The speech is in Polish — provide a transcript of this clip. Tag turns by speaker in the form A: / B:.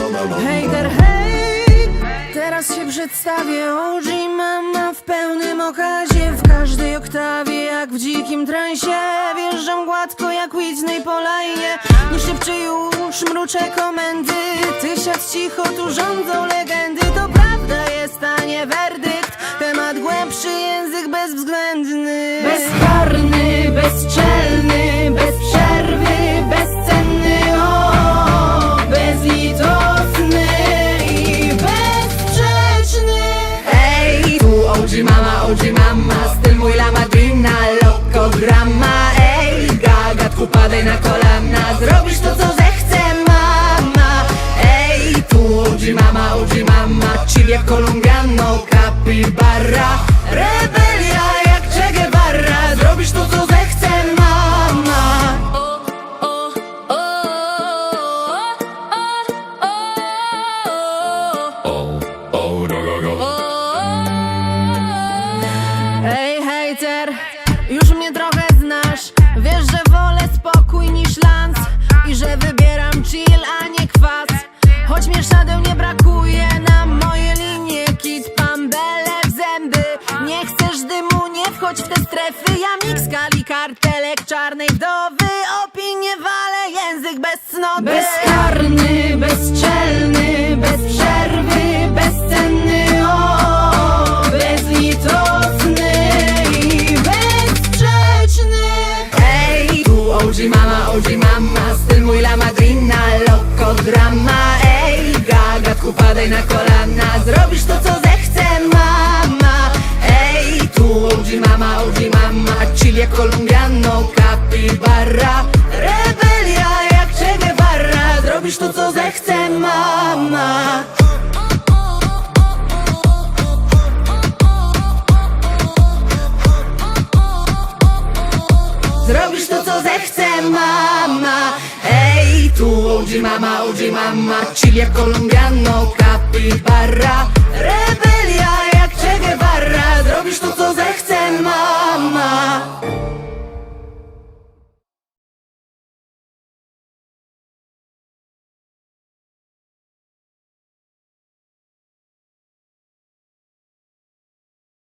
A: Hejter, hej! Teraz się przedstawię. OG mama w pełnym okazie. W każdej oktawie jak w dzikim transie. Wjeżdżam gładko jak Whitney po lajnie. Nie szybciej już mruczę komendy. Tysiąc cicho tu rządzą legendy. To prawda jest, a nie werdykt. Temat głębszy, język bezwzględny. Bezkarny, bezczelny. Mój la madrina, lokograma Ej, gagatku padaj na kolana. Zrobisz to co zechce mama. Ej, tu OG mama, OG mama. Chile colombiano, capybara Rebelia już mnie trochę znasz. Wiesz, że wolę spokój niż lans I że wybieram chill, a nie kwas. Choć mnie szadeł nie brakuje na moje linie Kit, w zęby. Nie chcesz dymu, nie wchodź w te strefy. Ja mix kali kartelek czarnej wdowy. Opinie wale, język bez cnoty. Bezkarny, OG mama, OG mama Styl mój la madrina, loco drama. Ej, gagatku padaj na kolana Zrobisz to co zechce mama. Ej, tu OG mama, OG mama Chile colombiano, capybara. Rebelia jak Che Guevara Zrobisz to co zechce mama Co zechce mama. Ej, tu OG mama, OG mama Chile colombiano, capybara Rebelia